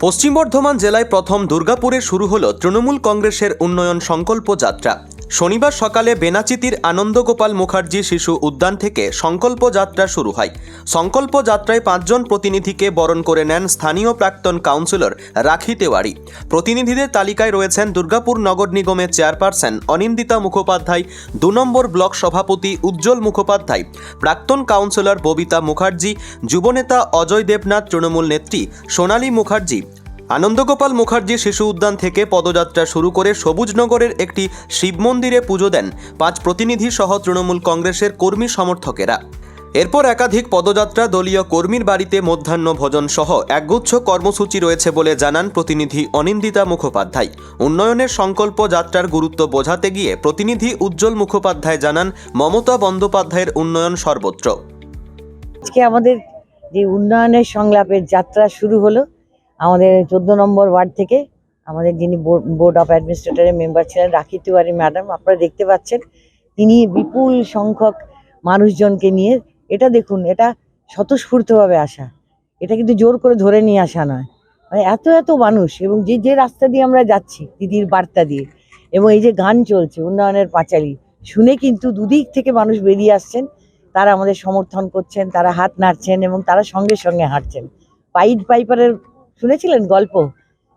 Paschim Bardhaman জেলায় প্রথম দুর্গাপুরে শুরু হল তৃণমূল কংগ্রেসের উন্নয়ন সংকল্প যাত্রা। শনিবার সকালে বেনাচিতির আনন্দগোপাল মুখার্জি শিশু উদ্যান থেকে সংকল্প যাত্রা শুরু হয়। সংকল্প যাত্রায় পাঁচজন প্রতিনিধিকে বরণ করে নেন স্থানীয় প্রাক্তন কাউন্সিলর রাখি তেওয়ারি। প্রতিনিধিদের তালিকায় রয়েছেন দুর্গাপুর নগর নিগমের চেয়ারপারসন অনিন্দিতা মুখোপাধ্যায়, দু নম্বর ব্লক সভাপতি উজ্জ্বল মুখোপাধ্যায়, প্রাক্তন কাউন্সিলর ববিতা মুখার্জি, যুবনেতা অজয় দেবনাথ তৃণমূল নেত্রী সোনালী মুখার্জি আনন্দগোপাল মুখার্জি শিশু উদ্যান থেকে পদযাত্রা শুরু করে সবুজনগরের একটি শিব মন্দিরে পুজো দেন পাঁচ প্রতিনিধি সহ তৃণমূল কংগ্রেসের কর্মী সমর্থকেরা। এরপর একাধিক পদযাত্রা দলীয় কর্মীর বাড়িতে মধ্যাহ্ন ভোজন সহ একগুচ্ছ কর্মসূচি রয়েছে বলে জানান প্রতিনিধি অনিন্দিতা মুখোপাধ্যায়। উন্নয়নের সংকল্প যাত্রার গুরুত্ব বোঝাতে গিয়ে প্রতিনিধি উজ্জ্বল মুখোপাধ্যায় জানান, মমতা বন্দ্যোপাধ্যায়ের উন্নয়ন সর্বত্র। আজকে আমাদের যে উন্নয়নের সংলাপের যাত্রা শুরু হলো আমাদের চোদ্দ নম্বর ওয়ার্ড থেকে আমাদের যিনি বোর্ড অফ অ্যাডমিনিস্ট্রেটরের মেম্বার ছিলেন, রাখি তিওয়ারি ম্যাডাম, আপনারা দেখতে পাচ্ছেন, তিনি বিপুল সংখ্যক মানুষজনকে নিয়ে, এটা দেখুন, এটা স্বতঃস্ফূর্তভাবে আসা। এটা কিন্তু জোর করে ধরে নিয়ে আসা নয়। মানে এত এত মানুষ, এবং যে যে রাস্তা দিয়ে আমরা যাচ্ছি, দিদির বার্তা দিয়ে, এবং এই যে গান চলছে, উন্নয়নের পাঁচালী, শুনে কিন্তু দুদিক থেকে মানুষ বেরিয়ে আসছেন, তারা আমাদের সমর্থন করছেন, তারা হাত নাড়ছেন, এবং তারা সঙ্গে সঙ্গে হাঁটছেন। পাইড পাইপারের শুনেছিলেন গল্প?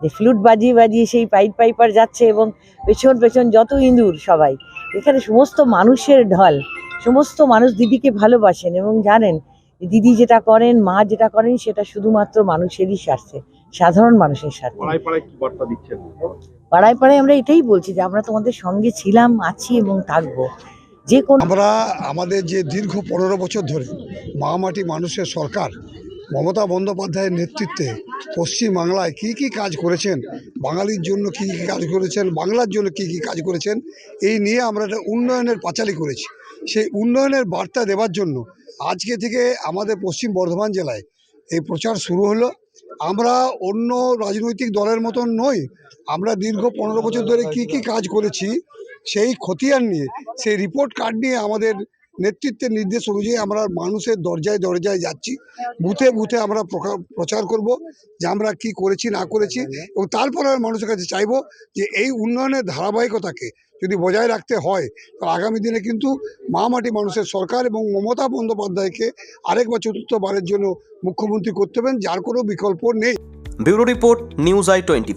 যে ফ্লুট বাজিয়ে বাজিয়ে সেই পাইপ পাইপার যাচ্ছে এবং পেছন পেছন যত ইঁদুর সবাই এখানে সমস্ত মানুষের ঢল সমস্ত মানুষ দিদিকে ভালোবাসেন এবং জানেন দিদি যেটা করেন মা যেটা করেন সেটা শুধুমাত্র মানুষেরই স্বার্থে সাধারণ মানুষের স্বার্থে। পাড়ায় পাড়ায় কি বার্তা দিচ্ছেন? পাড়ায় পাড়ায় আমরা এটাই বলছি যে আমরা তোমাদের সঙ্গে ছিলাম আছি এবং থাকব। যে কোনো আমরা আমাদের যে দীর্ঘ পনেরো বছর ধরে মহামাটি মানুষের সরকার মমতা বন্দ্যোপাধ্যায়ের নেতৃত্বে পশ্চিম বাংলায় কী কী কাজ করেছেন? বাঙালির জন্য কী কী কাজ করেছেন? বাংলার জন্য কী কী কাজ করেছেন? এই নিয়ে আমরা একটা উন্নয়নের পাঁচালি করেছি। সেই উন্নয়নের বার্তা দেওয়ার জন্য আজকে থেকে আমাদের পশ্চিম বর্ধমান জেলায় এই প্রচার শুরু হলো। আমরা অন্য রাজনৈতিক দলের মতন নই। আমরা দীর্ঘ পনেরো বছর ধরে কী কী কাজ করেছি সেই খতিয়ান নিয়ে, সেই রিপোর্ট কার্ড নিয়ে আমাদের নেতৃত্বের নির্দেশ অনুযায়ী আমরা মানুষের দরজায় দরজায় যাচ্ছি। বুথে বুথে আমরা প্রচার করব যে আমরা কি করেছি, না করেছি এবং তারপরে আমি মানুষের কাছে চাইব যে এই উন্নয়নের ধারাবাহিকতাকে যদি বজায় রাখতে হয়, তো আগামী দিনে কিন্তু মহামাটি মানুষের সরকার এবং মমতা বন্দ্যোপাধ্যায়কে আরেকবার চতুর্থবারের জন্য মুখ্যমন্ত্রী করতে হবেন যার কোনো বিকল্প নেই। Bureau report, news I twenty